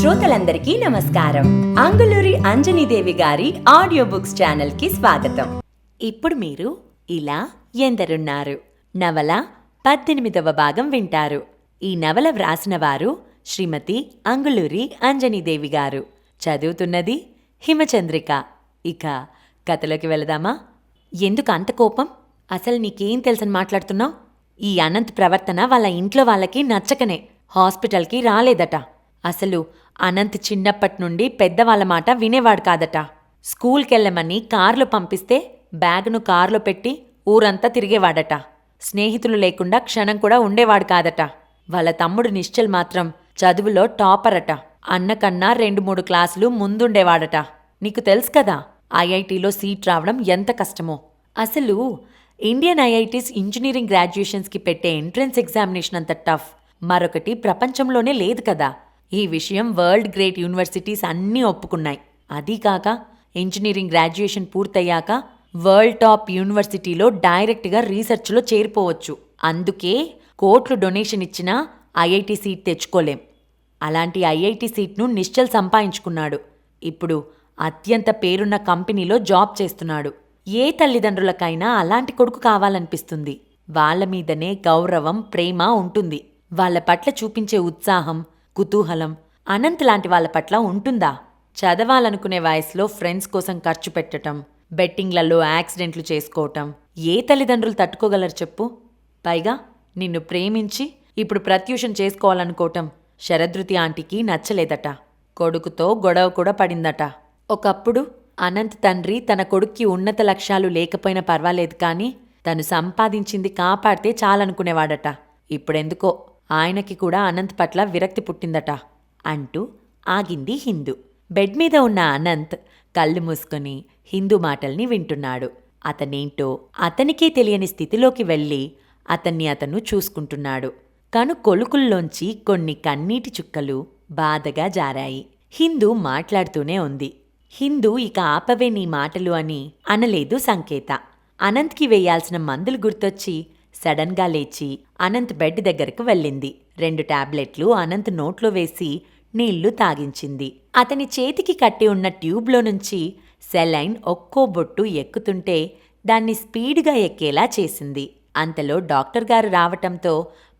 శ్రోతలందరికీ నమస్కారం. అంగులూరి అంజనీదేవి గారి ఆడియో బుక్స్ ఛానల్కి స్వాగతం. ఇప్పుడు మీరు ఇలా ఎందరున్నారు. నవల పద్దెనిమిదవ భాగం వింటారు. ఈ నవల వ్రాసిన వారు శ్రీమతి అంగులూరి అంజనీదేవి గారు. చదువుతున్నది హిమచంద్రిక. ఇక కథలోకి వెళదామా? ఎందుకు అంత కోపం? అసలు నీకేం తెలుసని మాట్లాడుతున్నావు? ఈ అనంత్ ప్రవర్తన వాళ్ళ ఇంట్లో వాళ్ళకి నచ్చకనే. హాస్పిటల్కి రాలేదట. అసలు అనంత్ చిన్నప్పటి నుండి పెద్దవాళ్ళ మాట వినేవాడు కాదట. స్కూల్కెళ్ళమని కారులో పంపిస్తే బ్యాగ్ను కారులో పెట్టి ఊరంతా తిరిగేవాడట. స్నేహితులు లేకుండా క్షణం కూడా ఉండేవాడు కాదట. వాళ్ళ తమ్ముడు నిశ్చల్ మాత్రం చదువులో టాపర్ అట అన్నకన్నా రెండు మూడు క్లాసులు ముందుండేవాడట. నీకు తెలుసు కదా ఐఐటీలో సీట్ రావడం ఎంత కష్టమో. అసలు ఇండియన్ ఐఐటీస్ ఇంజనీరింగ్ గ్రాడ్యుయేషన్స్కి పెట్టే ఎంట్రన్స్ ఎగ్జామినేషన్ అంత టఫ్. మరొకటి ప్రపంచంలోనే లేదు కదా. ఈ విషయం వరల్డ్ గ్రేట్ యూనివర్సిటీస్ అన్నీ ఒప్పుకున్నాయి. అదీకాక ఇంజనీరింగ్ గ్రాడ్యుయేషన్ పూర్తయ్యాక వరల్డ్ టాప్ యూనివర్సిటీలో డైరెక్ట్గా రీసెర్చ్లో చేరిపోవచ్చు. అందుకే కోట్లు డొనేషన్ ఇచ్చినా ఐఐటి సీట్ తెచ్చుకోలేం. అలాంటి ఐఐటి సీట్ను నిశ్చల్ సంపాదించుకున్నాడు. ఇప్పుడు అత్యంత పేరున్న కంపెనీలో జాబ్ చేస్తున్నాడు. ఏ తల్లిదండ్రులకైనా అలాంటి కొడుకు కావాలనిపిస్తుంది. వాళ్ళ మీదనే గౌరవం ప్రేమ ఉంటుంది. వాళ్ళ పట్ల చూపించే ఉత్సాహం కుతూహలం. అనంత్ లాంటి వాళ్ళ పట్ల ఉంటుందా? చదవాలనుకునే వయసులో ఫ్రెండ్స్ కోసం ఖర్చు పెట్టటం బెట్టింగ్లలో యాక్సిడెంట్లు చేసుకోవటం ఏ తల్లిదండ్రులు తట్టుకోగలరు చెప్పు? పైగా నిన్ను ప్రేమించి ఇప్పుడు ప్రత్యూషం చేసుకోవాలనుకోవటం శరదృతి ఆంటీకి నచ్చలేదట. కొడుకుతో గొడవ కూడా పడిందట. ఒకప్పుడు అనంత్ తండ్రి తన కొడుక్కి ఉన్నత లక్ష్యాలు లేకపోయినా పర్వాలేదు కానీ తను సంపాదించింది కాపాడితే చాలనుకునేవాడట. ఇప్పుడెందుకో? ఆయనకి కూడా అనంత్ పట్ల విరక్తి పుట్టిందట అంటూ ఆగింది హిందూ. బెడ్ మీద ఉన్న అనంత్ కళ్ళు మూసుకొని హిందూ మాటల్ని వింటున్నాడు. అతనేంటో అతనికే తెలియని స్థితిలోకి వెళ్ళి అతన్ని అతను చూసుకుంటున్నాడు. కను కొలుకుల్లోంచి కొన్ని కన్నీటి చుక్కలు బాధగా జారాయి. హిందూ మాట్లాడుతూనే ఉంది. హిందూ ఇక ఆపవే నీ మాటలు అని అనలేదు సంకేత. అనంత్కి వేయాల్సిన మందులు గుర్తొచ్చి సడన్గా లేచి అనంత్ బెడ్ దగ్గరకు వెళ్ళింది. రెండు టాబ్లెట్లు అనంత్ నోట్లో వేసి నీళ్ళు తాగించింది. అతని చేతికి కట్టి ఉన్న ట్యూబ్లో నుంచి సెలైన్ ఒక్కో బొట్టు ఎక్కుతుంటే దాన్ని స్పీడ్గా ఎక్కేలా చేసింది. అంతలో డాక్టర్ గారు రావటంతో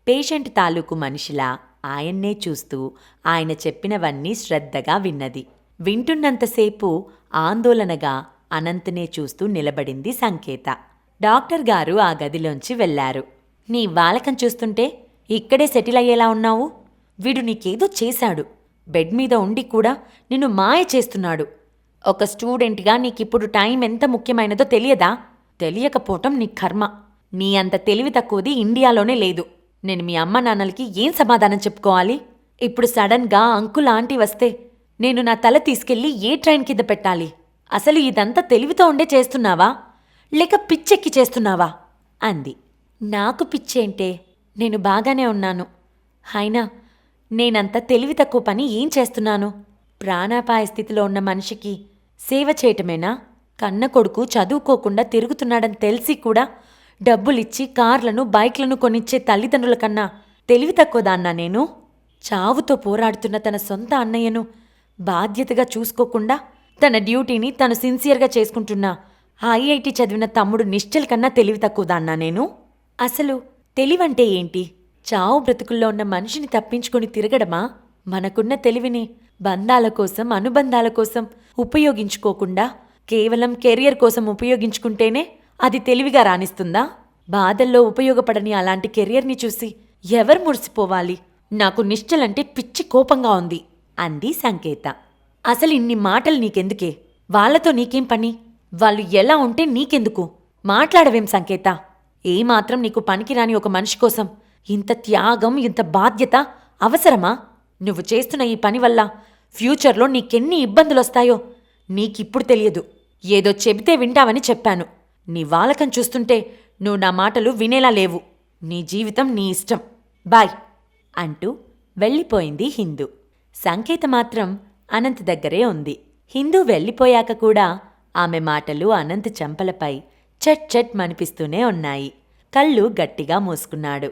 పేషెంట్ తాలూకు మనిషిలా ఆయన్నే చూస్తూ ఆయన చెప్పినవన్నీ శ్రద్ధగా విన్నది. వింటున్నంతసేపు ఆందోళనగా అనంతనే చూస్తూ నిలబడింది సంకేత. డాక్టర్ గారు ఆ గదిలోంచి వెళ్ళారు నీ వాలకం చూస్తుంటే ఇక్కడే సెటిల్ అయ్యేలా ఉన్నావు? వీడు నీకేదో చేశాడు. బెడ్ మీద ఉండి కూడా నిన్ను మాయ చేస్తున్నాడు. ఒక స్టూడెంట్గా నీకిప్పుడు టైం ఎంత ముఖ్యమైనదో తెలియదా? తెలియకపోవటం నీ కర్మ. నీ అంత తెలివి తక్కువది ఇండియాలోనే లేదు. నేను మీ అమ్మ నాన్నలకి ఏం సమాధానం చెప్పుకోవాలి? ఇప్పుడు సడన్గా అంకుల్ ఆంటీ వస్తే నేను నా తల తీసుకెళ్ళి ఏ ట్రైన్ కింద పెట్టాలి? అసలు ఇదంతా తెలివితో ఉండే చేస్తున్నావా? లేక పిచ్చెక్కి చేస్తున్నావా? అంది. నాకు పిచ్చేంటే నేను బాగానే ఉన్నాను. అయినా నేనంత తెలివి తక్కువ పని ఏం చేస్తున్నాను? ప్రాణాపాయ స్థితిలో ఉన్న మనిషికి సేవ చేయటమేనా? కన్న కొడుకు చదువుకోకుండా తిరుగుతున్నాడని తెలిసి కూడా డబ్బులిచ్చి కార్లను బైక్లను కొనిచ్చే తల్లిదండ్రుల కన్నా తెలివి తక్కువదాన్నా నేను? చావుతో పోరాడుతున్న తన సొంత అన్నయ్యను బాధ్యతగా చూసుకోకుండా తన డ్యూటీని తను సిన్సియర్గా చేసుకుంటున్నా ఐఐటి చదివిన తమ్ముడు నిశ్చల్ కన్నా తెలివి తక్కువదాన్నా నేను? అసలు తెలివంటే ఏంటి? చావు బ్రతుకుల్లో ఉన్న మనిషిని తప్పించుకొని తిరగడమా? మనకున్న తెలివిని బంధాల కోసం అనుబంధాల కోసం ఉపయోగించుకోకుండా కేవలం కెరియర్ కోసం ఉపయోగించుకుంటేనే అది తెలివిగా రాణిస్తుందా? బాధల్లో ఉపయోగపడని అలాంటి కెరియర్ని చూసి ఎవరు మురిసిపోవాలి? నాకు నిశ్చలంటే పిచ్చి కోపంగా ఉంది అంది సంకేత. అసలు ఇన్ని మాటలు నీకెందుకే? వాళ్ళతో నీకేం పని? వాళ్ళు ఎలా ఉంటే నీకెందుకు? మాట్లాడవేం సంకేత. ఏమాత్రం నీకు పనికిరాని ఒక మనిషి కోసం ఇంత త్యాగం ఇంత బాధ్యత అవసరమా? నువ్వు చేస్తున్న ఈ పని వల్ల ఫ్యూచర్లో నీకెన్ని ఇబ్బందులొస్తాయో నీకిప్పుడు తెలియదు. ఏదో చెబితే వింటావని చెప్పాను. నీ వాలకం చూస్తుంటే నువ్వు నా మాటలు వినేలా లేవు. నీ జీవితం నీ ఇష్టం. బాయ్ అంటూ వెళ్ళిపోయింది హిందూ. సంకేత మాత్రం అనంత్ దగ్గరే ఉంది. హిందూ వెళ్ళిపోయాక కూడా ఆమె మాటలు అనంత్ చెంపలపై చట్ చట్ మనిపిస్తూనే ఉన్నాయి. కళ్ళు గట్టిగా మూసుకున్నాడు.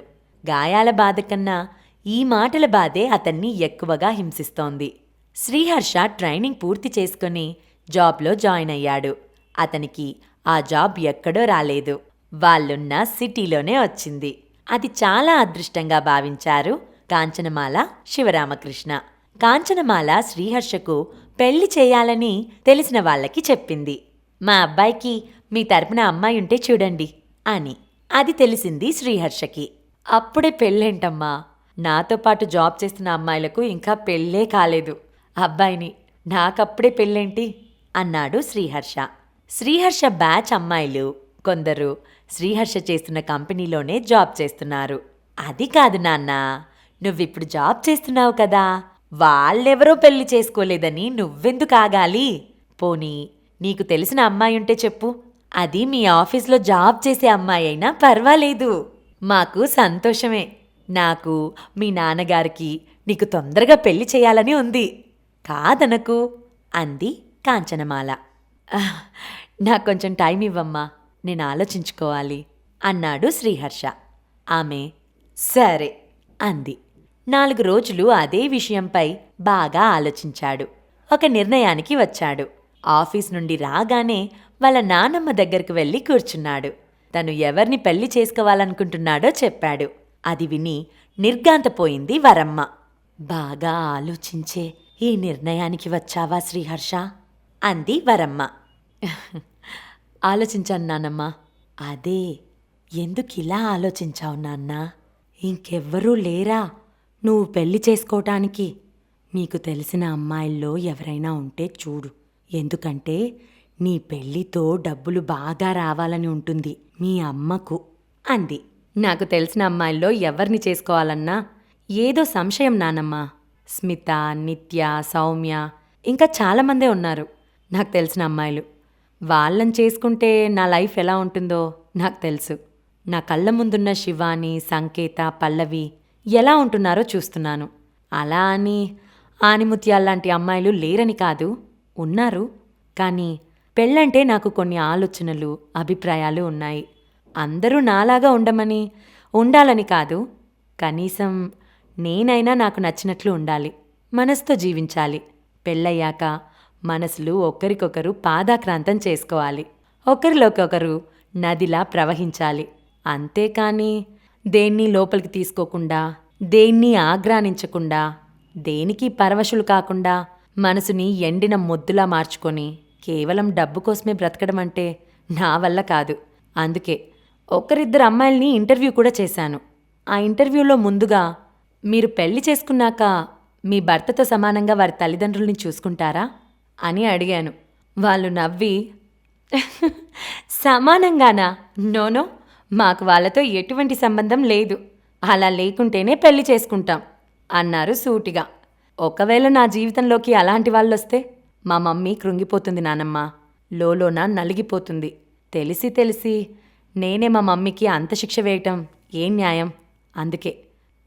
గాయాల బాధ కన్నా ఈ మాటల బాధే అతన్ని ఎక్కువగా హింసిస్తోంది. శ్రీహర్ష ట్రైనింగ్ పూర్తి చేసుకుని జాబ్లో జాయిన్ అయ్యాడు. అతనికి ఆ జాబ్ ఎక్కడో రాలేదు. వాళ్ళున్న సిటీలోనే వచ్చింది. అది చాలా అదృష్టంగా భావించారు కాంచనమాల శివరామకృష్ణ. కాంచనమాల శ్రీహర్షకు పెళ్ళి చేయాలని తెలిసిన వాళ్ళకి చెప్పింది. మా అబ్బాయికి మీ తరపున అమ్మాయి ఉంటే చూడండి అని అది తెలిసింది శ్రీహర్షకి. అప్పుడే పెళ్ళేంటమ్మా? నాతో పాటు జాబ్ చేస్తున్న అమ్మాయిలకు ఇంకా పెళ్ళే కాలేదు. అబ్బాయిని నాకప్పుడే పెళ్ళేంటి? అన్నాడు శ్రీహర్ష. శ్రీహర్ష బ్యాచ్ అమ్మాయిలు కొందరు శ్రీహర్ష చేస్తున్న కంపెనీలోనే జాబ్ చేస్తున్నారు. అది కాదు నాన్న నువ్విప్పుడు జాబ్ చేస్తున్నావు కదా? వాళ్ళెవరో పెళ్ళి చేసుకోలేదని నువ్వెందుకు ఆగాలి? పోనీ నీకు తెలిసిన అమ్మాయి ఉంటే చెప్పు. అది మీ ఆఫీస్లో జాబ్ చేసే అమ్మాయి అయినా పర్వాలేదు. మాకు సంతోషమే. నాకు మీ నాన్నగారికి నీకు తొందరగా పెళ్ళి చేయాలని ఉంది. కాదనకు అంది కాంచనమాల. నాకు కొంచెం టైం ఇవ్వమ్మా. నేను ఆలోచించుకోవాలి అన్నాడు శ్రీహర్ష. ఆమె సరే అంది. నాలుగు రోజులు అదే విషయంపై బాగా ఆలోచించాడు. ఒక నిర్ణయానికి వచ్చాడు. ఆఫీస్ నుండి రాగానే వాళ్ళ నానమ్మ దగ్గరకు వెళ్ళి కూర్చున్నాడు. తను ఎవరిని పెళ్ళి చేసుకోవాలనుకుంటున్నాడో చెప్పాడు. అది విని నిర్గాంతపోయింది వరమ్మ. బాగా ఆలోచించే ఈ నిర్ణయానికి వచ్చావా శ్రీహర్ష? అంది వరమ్మ. ఆలోచించాను నానమ్మ. అదే ఎందుకిలా ఆలోచించావు నాన్న? ఇంకెవ్వరూ లేరా? నువ్వు పెళ్ళి చేసుకోవటానికి నీకు తెలిసిన అమ్మాయిల్లో ఎవరైనా ఉంటే చూడు. ఎందుకంటే నీ పెళ్ళితో డబ్బులు బాగా రావాలని ఉంటుంది మీ అమ్మకు. అంది. నాకు తెలిసిన అమ్మాయిల్లో ఎవరిని చేసుకోవాలన్నా? ఏదో సంశయం నానమ్మ. స్మిత నిత్య సౌమ్య ఇంకా చాలామందే ఉన్నారు నాకు తెలిసిన అమ్మాయిలు. వాళ్ళని చేసుకుంటే నా లైఫ్ ఎలా ఉంటుందో నాకు తెలుసు. నా కళ్ళ ముందున్న శివాని సంకేత పల్లవి ఎలా ఉంటున్నారో చూస్తున్నాను. అలా అని ఆనిముత్యాల్లాంటి అమ్మాయిలు లేరని కాదు ఉన్నారు. కానీ పెళ్ళంటే నాకు కొన్ని ఆలోచనలు అభిప్రాయాలు ఉన్నాయి. అందరూ నాలాగా ఉండమని ఉండాలని కాదు. కనీసం నేనైనా నాకు నచ్చినట్లు ఉండాలి. మనసుతో జీవించాలి. పెళ్ళయ్యాక మనసులు ఒకరికొకరు పాదాక్రాంతం చేసుకోవాలి. ఒకరిలోకొకరు నదిలా ప్రవహించాలి. అంతేకాని దేన్ని లోపలికి తీసుకోకుండా దేన్ని ఆగ్రానించకుండా దేనికి పరవశులు కాకుండా మనసుని ఎండిన మొద్దులా మార్చుకొని కేవలం డబ్బు కోసమే బ్రతకడం అంటే నా వల్ల కాదు. అందుకే ఒకరిద్దరు అమ్మాయిల్ని ఇంటర్వ్యూ కూడా చేశాను. ఆ ఇంటర్వ్యూలో ముందుగా మీరు పెళ్ళి చేసుకున్నాక మీ భర్తతో సమానంగా వారి తల్లిదండ్రుల్ని చూసుకుంటారా అని అడిగాను. వాళ్ళు నవ్వి సమానంగానా? నోనో మాకు వాళ్ళతో ఎటువంటి సంబంధం లేదు. అలా లేకుంటేనే పెళ్ళి చేసుకుంటాం అన్నారు సూటిగా. ఒకవేళ నా జీవితంలోకి అలాంటి వాళ్ళు వస్తే మా మమ్మీ కృంగిపోతుంది నానమ్మ. లోలోన నలిగిపోతుంది. తెలిసి తెలిసి నేనే మా మమ్మీకి అంత శిక్ష వేయటం ఏం న్యాయం? అందుకే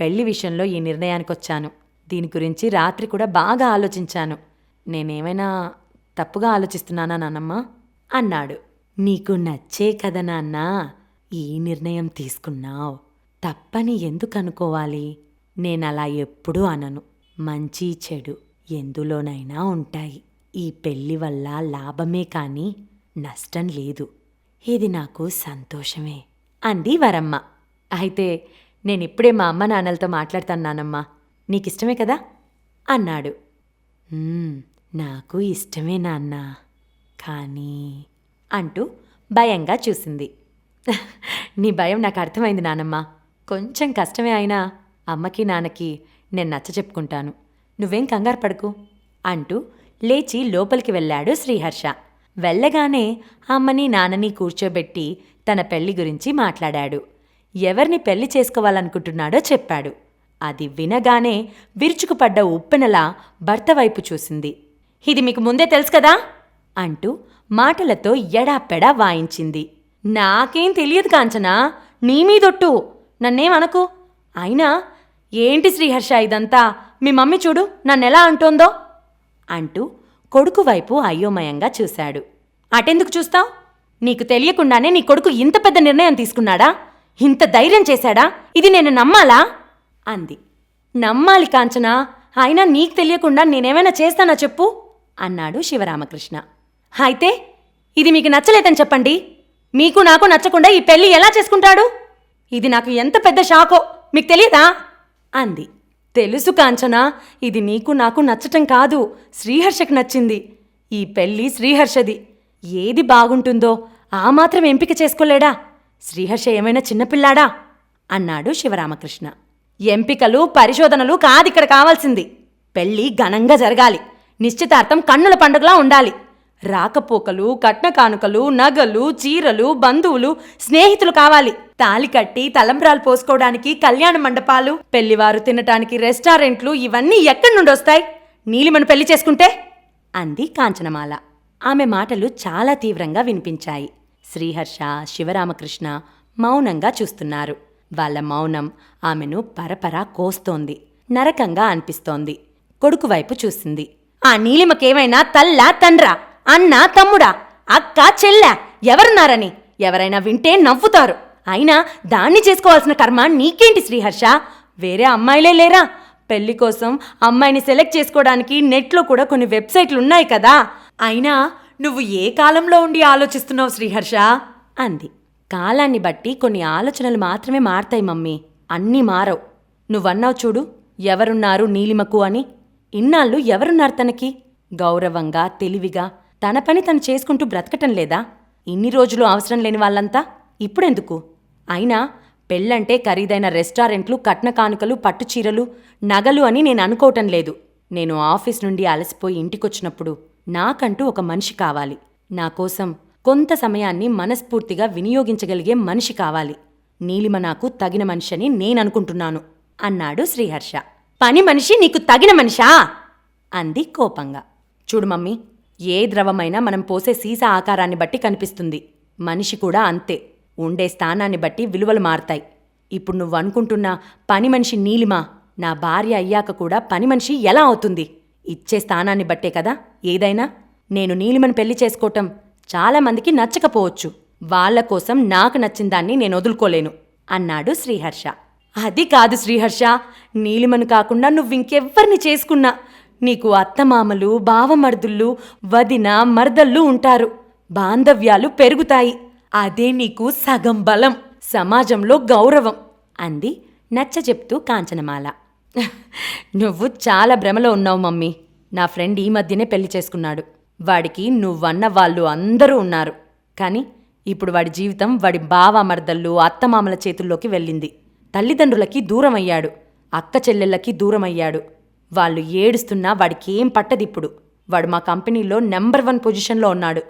పెళ్ళి విషయంలో ఈ నిర్ణయానికి వచ్చాను దీని గురించి రాత్రి కూడా బాగా ఆలోచించాను. నేనేమైనా తప్పుగా ఆలోచిస్తున్నానా నానమ్మ? అన్నాడు. నీకు నచ్చే కదా నాన్నా. ఈ నిర్ణయం తీసుకున్నావు. తప్పని ఎందుకు అనుకోవాలి? నేనలా ఎప్పుడూ అనను. మంచి చెడు ఎందులోనైనా ఉంటాయి. ఈ పెళ్ళి వల్ల లాభమే కానీ నష్టం లేదు. ఇది నాకు సంతోషమే అంది వరమ్మ. అయితే నేనిప్పుడే మా అమ్మ నాన్నలతో మాట్లాడుతున్నానమ్మా. నీకిష్టమే కదా? అన్నాడు. నాకు ఇష్టమే నాన్న. కానీ అంటూ భయంగా చూసింది. నీ భయం నాకు అర్థమైంది నానమ్మ. కొంచెం కష్టమే అయినా అమ్మకి నాన్నకి నేను నచ్చ చెప్పుకుంటాను. నువ్వేం కంగారు పడకు అంటూ లేచి లోపలికి వెళ్ళాడు శ్రీహర్ష. వెళ్ళగానే అమ్మని నాన్నని కూర్చోబెట్టి తన పెళ్ళి గురించి మాట్లాడాడు. ఎవరిని పెళ్ళి చేసుకోవాలనుకుంటున్నాడో చెప్పాడు. అది వినగానే విరుచుకుపడ్డ ఉప్పెనలా భర్త వైపు చూసింది. ఇది మీకు ముందే తెలుసు కదా అంటూ మాటలతో ఎడాపెడా వాయించింది. నాకేం తెలియదు కాంచనా. నీ మీదొట్టు. నన్నేమనకు? అయినా ఏంటి శ్రీహర్ష ఇదంతా? మీ మమ్మీ చూడు నన్నెలా అంటోందో అంటూ కొడుకు వైపు అయోమయంగా చూశాడు. అటెందుకు చూస్తావు? నీకు తెలియకుండానే నీ కొడుకు ఇంత పెద్ద నిర్ణయం తీసుకున్నాడా? ఇంత ధైర్యం చేశాడా? ఇది నేను నమ్మాలా? అంది. నమ్మాలి కాంచనా. అయినా నీకు తెలియకుండా నేనేమైనా చేస్తానా చెప్పు? అన్నాడు శివరామకృష్ణ. అయితే ఇది మీకు నచ్చలేదని చెప్పండి. మీకు నాకు నచ్చకుండా ఈ పెళ్ళి ఎలా చేసుకుంటాడు? ఇది నాకు ఎంత పెద్ద షాకో. మీకు తెలియదా అంది. తెలుసు కాంచనా ఇది నీకు నాకు నచ్చటం కాదు. శ్రీహర్షకు నచ్చింది. ఈ పెళ్ళి శ్రీహర్షది. ఏది బాగుంటుందో ఆ మాత్రం ఎంపిక చేసుకోలేడా? శ్రీహర్ష ఏమైనా చిన్నపిల్లాడా అన్నాడు శివరామకృష్ణ. ఎంపికలు పరిశోధనలు కాదిక్కడ కావాల్సింది. పెళ్ళి ఘనంగా జరగాలి. నిశ్చితార్థం కన్నుల పండుగలా ఉండాలి. రాకపోకలు కట్న కానుకలు నగలు చీరలు బంధువులు స్నేహితులు కావాలి. తాలి కట్టి తలంబ్రాలు పోసుకోవడానికి కళ్యాణ మండపాలు పెళ్ళివారు తినటానికి రెస్టారెంట్లు ఇవన్నీ ఎక్కడి నుండి వస్తాయి? నీలిమను పెళ్ళి చేసుకుంటే? అంది కాంచనమాల. ఆమె మాటలు చాలా తీవ్రంగా వినిపించాయి. శ్రీహర్ష శివరామకృష్ణ మౌనంగా చూస్తున్నారు. వాళ్ళ మౌనం ఆమెను పరపరా కోస్తోంది. నరకంగా అనిపిస్తోంది. కొడుకు వైపు చూసింది. ఆ నీలిమకేమైనా తల్లా తండ్రా? అన్నా తమ్ముడా అక్క చెల్ల ఎవరున్నారని? ఎవరైనా వింటే నవ్వుతారు. అయినా దాన్ని చేసుకోవాల్సిన కర్మ నీకేంటి శ్రీహర్ష? వేరే అమ్మాయిలే లేరా? పెళ్ళి కోసం అమ్మాయిని సెలెక్ట్ చేసుకోవడానికి నెట్లో కూడా కొన్ని వెబ్సైట్లు ఉన్నాయి కదా. అయినా నువ్వు ఏ కాలంలో ఉండి ఆలోచిస్తున్నావు శ్రీహర్ష? అంది. కాలాన్ని బట్టి కొన్ని ఆలోచనలు మాత్రమే మారతాయి మమ్మీ. అన్నీ మారవు. నువ్వన్నావు చూడు ఎవరున్నారు నీలిమకు అని. ఇన్నాళ్ళు ఎవరున్నారు తనకి? గౌరవంగా తెలివిగా తన పని తను చేసుకుంటూ బ్రతకటం లేదా? ఇన్ని రోజులు అవసరం లేని వాళ్ళంతా? ఇప్పుడెందుకు? అయినా పెళ్ళంటే ఖరీదైన రెస్టారెంట్లు కట్న కానుకలు పట్టుచీరలు నగలు అని నేను అనుకోవటం లేదు. నేను ఆఫీస్ నుండి అలసిపోయి ఇంటికొచ్చినప్పుడు నాకంటూ ఒక మనిషి కావాలి. నా కోసం కొంత సమయాన్ని మనస్ఫూర్తిగా వినియోగించగలిగే మనిషి కావాలి. నీలిమ నాకు తగిన మనిషి అని నేననుకుంటున్నాను అన్నాడు శ్రీహర్ష. పని మనిషి నీకు తగిన మనిషా? అంది కోపంగా. చూడు మమ్మీ ఏ ద్రవమైనా మనం పోసే సీసా ఆకారాన్ని బట్టి కనిపిస్తుంది. మనిషి కూడా అంతే. ఉండే స్థానాన్ని బట్టి విలువలు మారతాయి. ఇప్పుడు నువ్వు అనుకుంటున్న పని మనిషి నీలిమా? నా భార్య అయ్యాక కూడా పని మనిషి ఎలా అవుతుంది? ఇచ్చే స్థానాన్ని బట్టే కదా ఏదైనా. నేను నీలిమని పెళ్ళి చేసుకోవటం చాలామందికి నచ్చకపోవచ్చు. వాళ్ళ కోసం నాకు నచ్చిన దాన్ని నేను వదులుకోలేను. అన్నాడు శ్రీహర్ష. అది కాదు శ్రీహర్ష. నీలిమను కాకుండా నువ్వింకెవ్వరిని చేసుకున్నా? నీకు అత్తమామలు బావమర్దుళ్ళు వదిన మర్దళ్ళు ఉంటారు. బాంధవ్యాలు పెరుగుతాయి. అదే నీకు సగం బలం సమాజంలో గౌరవం అంది నచ్చ చెప్తూ కాంచనమాల. నువ్వు చాలా భ్రమలో ఉన్నావు మమ్మీ. నా ఫ్రెండ్ ఈ మధ్యనే పెళ్ళి చేసుకున్నాడు. వాడికి నువ్వన్న వాళ్ళు అందరూ ఉన్నారు. కానీ ఇప్పుడు వాడి జీవితం వాడి బావామర్దళ్ళు అత్తమామల చేతుల్లోకి వెళ్ళింది. తల్లిదండ్రులకి దూరం అయ్యాడు అక్క చెల్లెళ్ళకి దూరం అయ్యాడు వాళ్ళు ఏడుస్తున్నా వాడికి ఏం పట్టదిప్పుడు. వాడు మా కంపెనీలో నెంబర్ వన్ పొజిషన్లో ఉన్నాడు.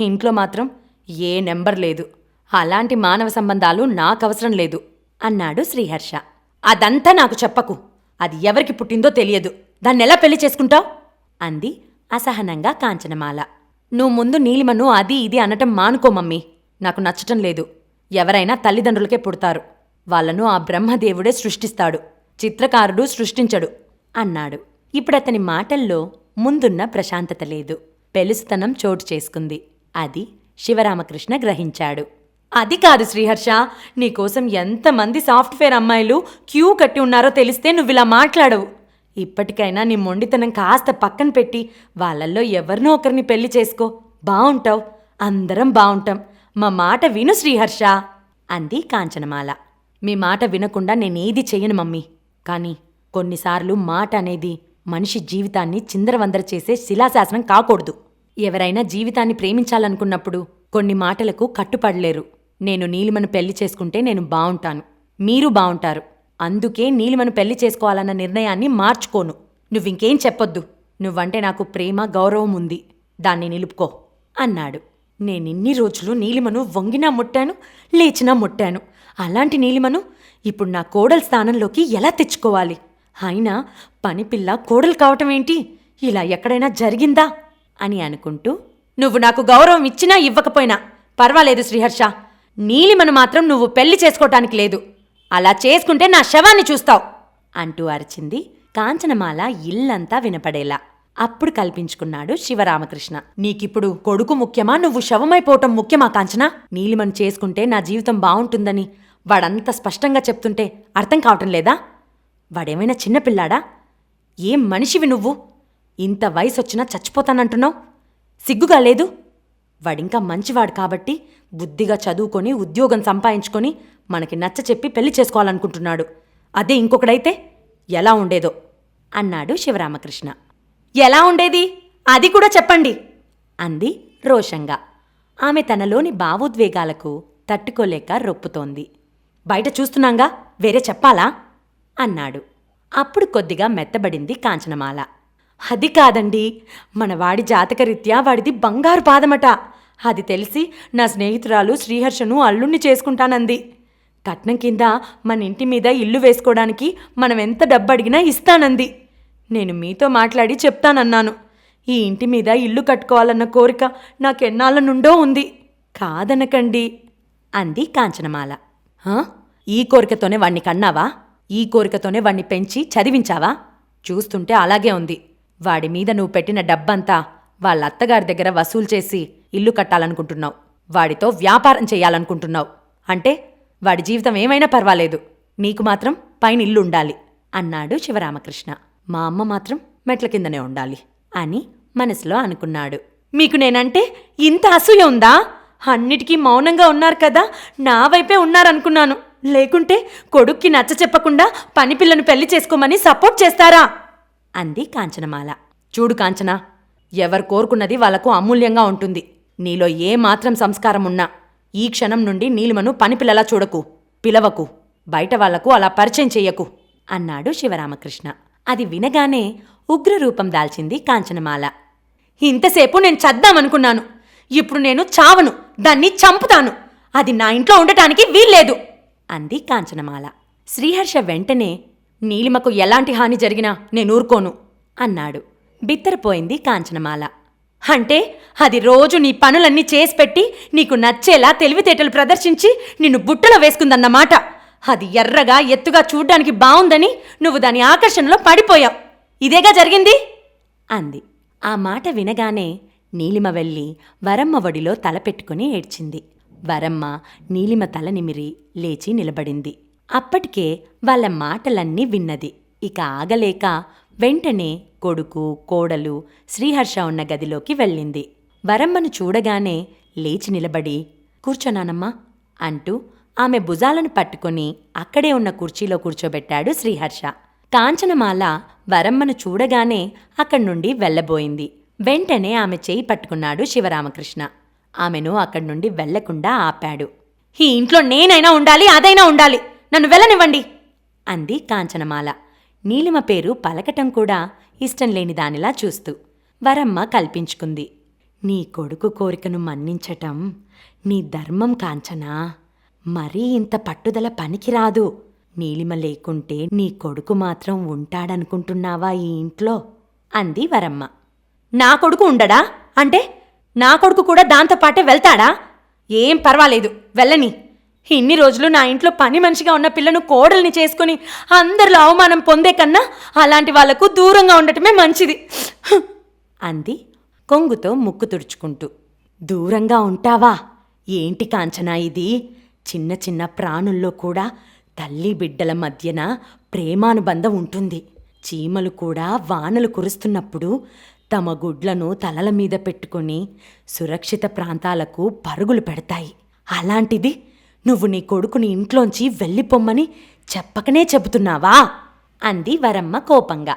ఇంట్లో మాత్రం ఏ నెంబర్ లేదు. అలాంటి మానవ సంబంధాలు నాకవసరం లేదు అన్నాడు శ్రీహర్ష. అదంతా నాకు చెప్పకు. అది ఎవరికి పుట్టిందో తెలియదు. దాన్నెలా పెళ్ళి చేసుకుంటావు? అంది అసహనంగా కాంచనమాల. నువ్వు ముందు నీలిమను అది ఇది అనటం మానుకో మమ్మీ. నాకు నచ్చటం లేదు. ఎవరైనా తల్లిదండ్రులకే పుడతారు. వాళ్ళను ఆ బ్రహ్మదేవుడే సృష్టిస్తాడు. చిత్రకారుడు సృష్టించడు. అన్నాడు. ఇప్పుడతని మాటల్లో ముందున్న ప్రశాంతత లేదు. పెలుసుతనం చోటు చేసుకుంది. అది శివరామకృష్ణ గ్రహించాడు. అది కాదు శ్రీహర్ష నీకోసం ఎంతమంది సాఫ్ట్వేర్ అమ్మాయిలు క్యూ కట్టి ఉన్నారో తెలిస్తే నువ్వు ఇలా మాట్లాడవు. ఇప్పటికైనా నీ మొండితనం కాస్త పక్కన పెట్టి వాళ్ళల్లో ఎవరినో ఒకరిని పెళ్ళి చేసుకో. బావుంటావు. అందరం బావుంటాం. మా మాట విను శ్రీహర్ష అంది కాంచనమాల. మీ మాట వినకుండా నేనేది చెయ్యను మమ్మీ. కానీ కొన్నిసార్లు మాట అనేది మనిషి జీవితాన్ని చిందరవందర చేసే శిలాశాసనం కాకూడదు. ఎవరైనా జీవితాన్ని ప్రేమించాలనుకున్నప్పుడు కొన్ని మాటలకు కట్టుపడలేరు. నేను నీలిమను పెళ్ళి చేసుకుంటే నేను బావుంటాను. మీరు బావుంటారు. అందుకే నీలిమను పెళ్ళి చేసుకోవాలన్న నిర్ణయాన్ని మార్చుకోను. నువ్వింకేం చెప్పొద్దు. నువ్వంటే నాకు ప్రేమ గౌరవం ఉంది. దాన్ని నిలుపుకో అన్నాడు. నేనిన్ని రోజులు నీలిమను వంగినా ముట్టాను లేచినా ముట్టాను. అలాంటి నీలిమను ఇప్పుడు నా కోడల స్థానంలోకి ఎలా తెచ్చుకోవాలి? అయినా పనిపిల్ల కోడలు కావటం ఏంటి? ఇలా ఎక్కడైనా జరిగిందా? అని అనుకుంటూ నువ్వు నాకు గౌరవం ఇచ్చినా ఇవ్వకపోయినా పర్వాలేదు శ్రీహర్ష. నీలిమను మాత్రం నువ్వు పెళ్ళి చేసుకోవటానికి లేదు. అలా చేసుకుంటే నా శవాన్ని చూస్తావు. అంటూ అరిచింది కాంచనమాల ఇల్లంతా వినపడేలా. అప్పుడు కల్పించుకున్నాడు శివరామకృష్ణ. నీకిప్పుడు కొడుకు ముఖ్యమా? నువ్వు శవమైపోవటం ముఖ్యమా కాంచన? నీలిమను చేసుకుంటే నా జీవితం బావుంటుందని వాడంత స్పష్టంగా చెప్తుంటే అర్థం కావటం లేదా? వాడేమైనా చిన్నపిల్లాడా ఏం మనిషివి నువ్వు? ఇంత వయసొచ్చినా చచ్చిపోతానంటున్నావు? సిగ్గుగా లేదు? వాడింకా మంచివాడు కాబట్టి బుద్ధిగా చదువుకొని ఉద్యోగం సంపాదించుకొని మనకి నచ్చ చెప్పి పెళ్ళి చేసుకోవాలనుకుంటున్నాడు. అదే ఇంకొకడైతే ఎలా ఉండేదో? అన్నాడు శివరామకృష్ణ. ఎలా ఉండేది? అది కూడా చెప్పండి అంది రోషంగా. ఆమె తనలోని భావోద్వేగాలకు తట్టుకోలేక రొప్పుతోంది. బయట చూస్తున్నాంగా వేరే చెప్పాలా? అన్నాడు. అప్పుడు కొద్దిగా మెత్తబడింది కాంచనమాల. అది కాదండి మన వాడి జాతకరీత్యా వాడిది బంగారు పాదమట. అది తెలిసి నా స్నేహితురాలు శ్రీహర్షను అల్లుణ్ణి చేసుకుంటానంది. కట్నం కింద మన ఇంటి మీద ఇల్లు వేసుకోవడానికి మనం ఎంత డబ్బు అడిగినా ఇస్తానంది. నేను మీతో మాట్లాడి చెప్తానన్నాను. ఈ ఇంటి మీద ఇల్లు కట్టుకోవాలన్న కోరిక నాకెన్నాళ్ళ నుండో ఉంది. కాదనకండి అంది కాంచనమాల. ఈ కోరికతోనే వాణ్ణి కన్నావా? ఈ కోరికతోనే వాణ్ణి పెంచి చదివించావా? చూస్తుంటే అలాగే ఉంది. వాడి మీద నువ్వు పెట్టిన డబ్బంతా వాళ్ళ అత్తగారి దగ్గర వసూలు చేసి ఇల్లు కట్టాలనుకుంటున్నావు. వాడితో వ్యాపారం చేయాలనుకుంటున్నావు. అంటే వాడి జీవితం ఏమైనా పర్వాలేదు. నీకు మాత్రం పైన ఇల్లు ఉండాలి అన్నాడు శివరామకృష్ణ. మా అమ్మ మాత్రం మెట్ల కిందనే ఉండాలి అని మనసులో అనుకున్నాడు. మీకు నేనంటే ఇంత అసూయ ఉందా? అన్నిటికీ మౌనంగా ఉన్నారు కదా. నా వైపే ఉన్నారనుకున్నాను. లేకుంటే కొడుక్కి నచ్చ చెప్పకుండా పనిపిల్లను పెళ్ళి చేసుకోమని సపోర్ట్ చేస్తారా? అంది కాంచనమాల. చూడు కాంచన ఎవరు కోరుకున్నది వాళ్ళకు అమూల్యంగా ఉంటుంది. నీలో ఏ మాత్రం సంస్కారం ఉన్నా ఈ క్షణం నుండి నీలిమను పనిపిల్లలా చూడకు పిలవకు బయట వాళ్ళకు అలా పరిచయం చెయ్యకు అన్నాడు శివరామకృష్ణ. అది వినగానే ఉగ్రరూపం దాల్చింది కాంచనమాల. ఇంతసేపు నేను చద్దామనుకున్నాను. ఇప్పుడు నేను చావను దాన్ని చంపుతాను. అది నా ఇంట్లో ఉండటానికి వీల్లేదు. అంది కాంచనమాల. శ్రీహర్ష వెంటనే నీలిమకు ఎలాంటి హాని జరిగినా నేను ఊరుకోను అన్నాడు. బిత్తరపోయింది కాంచనమాల. అంటే అది రోజు నీ పనులన్నీ చేసి పెట్టి నీకు నచ్చేలా తెలివితేటలు ప్రదర్శించి నిన్ను బుట్టలో వేసుకుందన్నమాట. అది ఎర్రగా ఎత్తుగా చూడ్డానికి బావుందని నువ్వు దాని ఆకర్షణలో పడిపోయావు. ఇదేగా జరిగింది? అంది. ఆ మాట వినగానే నీలిమ వెళ్ళి వరమ్మ ఒడిలో తలపెట్టుకుని ఏడ్చింది. వరమ్మ నీలిమ తల నిమిరి లేచి నిలబడింది. అప్పటికే వాళ్ళ మాటలన్నీ విన్నది. ఇక ఆగలేక వెంటనే కొడుకు కోడలు శ్రీహర్ష ఉన్న గదిలోకి వెళ్ళింది. వరమ్మను చూడగానే లేచి నిలబడి కూర్చోనానమ్మా అంటూ ఆమె భుజాలను పట్టుకొని అక్కడే ఉన్న కుర్చీలో కూర్చోబెట్టాడు శ్రీహర్ష. కాంచనమాల వరమ్మను చూడగానే అక్కడి నుండి వెళ్ళబోయింది. వెంటనే ఆమె చేయి పట్టుకున్నాడు శివరామకృష్ణ. ఆమెను అక్కడి నుండి వెళ్ళకుండా ఆపాడు. ఈ ఇంట్లో నేనైనా ఉండాలి అదైనా ఉండాలి. నన్ను వెళ్ళనివ్వండి అంది కాంచనమాల. నీలిమ పేరు పలకటం కూడా ఇష్టం లేని దానిలా చూస్తూ వరమ్మ కల్పించుకుంది. నీ కొడుకు కోరికను మన్నించటం నీ ధర్మం కాంచనా? మరీ ఇంత పట్టుదల పనికిరాదు. నీలిమ లేకుంటే నీ కొడుకు మాత్రం ఉంటాడనుకుంటున్నావా ఈ ఇంట్లో? అంది వరమ్మ. నా కొడుకు ఉండడా? అంటే నా కొడుకు కూడా దాంతో పాటే వెళ్తాడా? ఏం పర్వాలేదు వెళ్ళని. ఇన్ని రోజులు నా ఇంట్లో పని మనిషిగా ఉన్న పిల్లను కోడల్ని చేసుకుని అందరిలో అవమానం పొందే కన్నా అలాంటి వాళ్ళకు దూరంగా ఉండటమే మంచిది. అంది కొంగుతో ముక్కు తుడుచుకుంటూ. దూరంగా ఉంటావా? ఏంటి కాంచనా ఇది? చిన్న చిన్న ప్రాణుల్లో కూడా తల్లి బిడ్డల మధ్యన ప్రేమానుబంధం ఉంటుంది. చీమలు కూడా వానలు కురుస్తున్నప్పుడు తమ గుడ్లను తలల మీద పెట్టుకొని సురక్షిత ప్రాంతాలకు పరుగులు పెడతాయి. అలాంటిది నువ్వు నీ కొడుకుని ఇంట్లోంచి వెళ్ళిపోమ్మని చెప్పకనే చెబుతున్నావా? అంది వరమ్మ కోపంగా.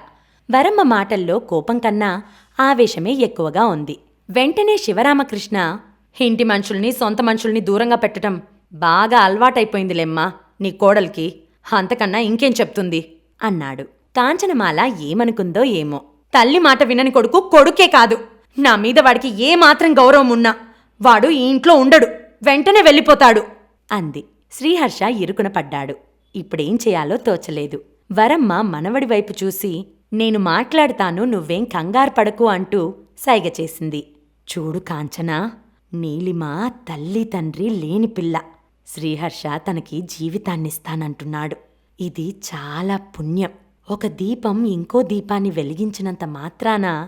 వరమ్మ మాటల్లో కోపం కన్నా ఆవేశమే ఎక్కువగా ఉంది. వెంటనే శివరామకృష్ణ ఇంటి మనుషుల్ని సొంత మనుషుల్ని దూరంగా పెట్టడం బాగా అలవాటైపోయిందిలేమ్మా నీ కోడలికి. అంతకన్నా ఇంకేం చెప్తుంది? అన్నాడు. కాంచనమాల ఏమనుకుందో ఏమో. తల్లి మాట వినని కొడుకు కొడుకే కాదు. నా మీద వాడికి ఏ మాత్రం గౌరవం ఉన్నా వాడు ఈ ఇంట్లో ఉండడు. వెంటనే వెళ్ళిపోతాడు. అంది. శ్రీహర్ష ఇరుకున పడ్డాడు. ఇప్పుడేం చేయాలో తోచలేదు. వరమ్మ మనవడి వైపు చూసి నేను మాట్లాడతాను నువ్వేం కంగారు పడకు అంటూ సైగ చేసింది. చూడు కాంచనా నీలిమ తల్లి తండ్రి లేని పిల్ల. శ్రీహర్ష తనకి జీవితాన్నిస్తానంటున్నాడు. ఇది చాలా పుణ్యం. ఒక దీపం ఇంకో దీపాన్ని వెలిగించినంత మాత్రాన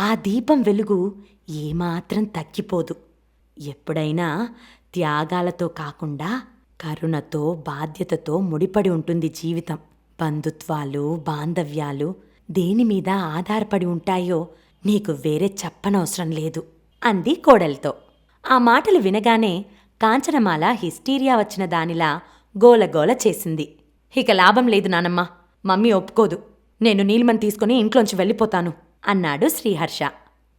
ఆ దీపం వెలుగు ఏమాత్రం తగ్గిపోదు. ఎప్పుడైనా త్యాగాలతో కాకుండా కరుణతో బాధ్యతతో ముడిపడి ఉంటుంది జీవితం. బంధుత్వాలు బాంధవ్యాలు దేని మీద ఆధారపడి ఉంటాయో నీకు వేరే చెప్పనవసరం లేదు అంది కోడలితో. ఆ మాటలు వినగానే కాంచనమాల హిస్టీరియా వచ్చిన దానిలా గోలగోల చేసింది. ఇక లాభం లేదు నానమ్మ. మమ్మీ ఒప్పుకోదు. నేను నీలిమని తీసుకుని ఇంట్లోంచి వెళ్ళిపోతాను అన్నాడు శ్రీహర్ష.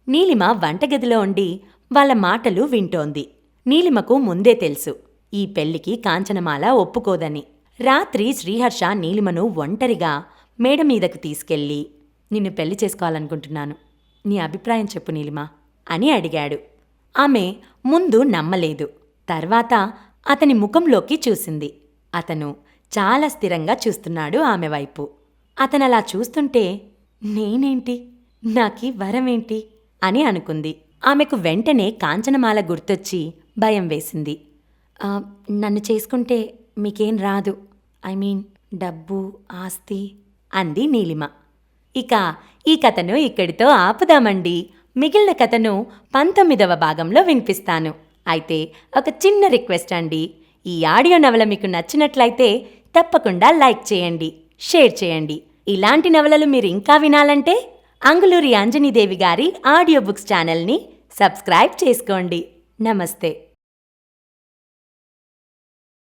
నీలిమ వంటగదిలో ఉండి వాళ్ళ మాటలు వింటోంది. నీలిమకు ముందే తెలుసు ఈ పెళ్ళికి కాంచనమాల ఒప్పుకోదని. రాత్రి శ్రీహర్ష నీలిమను ఒంటరిగా మేడ మీదకు తీసుకెళ్ళి నిన్ను పెళ్ళి చేసుకోవాలనుకుంటున్నాను. నీ అభిప్రాయం చెప్పు నీలిమ అని అడిగాడు. ఆమె ముందు నమ్మలేదు. తర్వాత అతని ముఖంలోకి చూసింది. అతను చాలా స్థిరంగా చూస్తున్నాడు ఆమె వైపు. అతనలా చూస్తుంటే నేనేంటి? నాకి వరమేంటి? అని అనుకుంది. ఆమెకు వెంటనే కాంచనమాల గుర్తొచ్చి భయం వేసింది. నన్ను చేసుకుంటే మీకేం రాదు. ఐ మీన్ డబ్బు ఆస్తి అంది నీలిమ. ఇక ఈ కథను ఇక్కడితో ఆపుదామండి. మిగిలిన కథను పంతొమ్మిదవ భాగంలో వినిపిస్తాను. అయితే ఒక చిన్న రిక్వెస్ట్ అండి. ఈ ఆడియో నవల మీకు నచ్చినట్లయితే తప్పకుండా లైక్ చేయండి షేర్ చేయండి. ఇలాంటి నవలలు మీరు ఇంకా వినాలంటే అంగులూరి అంజనీదేవి గారి ఆడియో బుక్స్ ఛానల్ని సబ్స్క్రైబ్ చేసుకోండి. నమస్తే.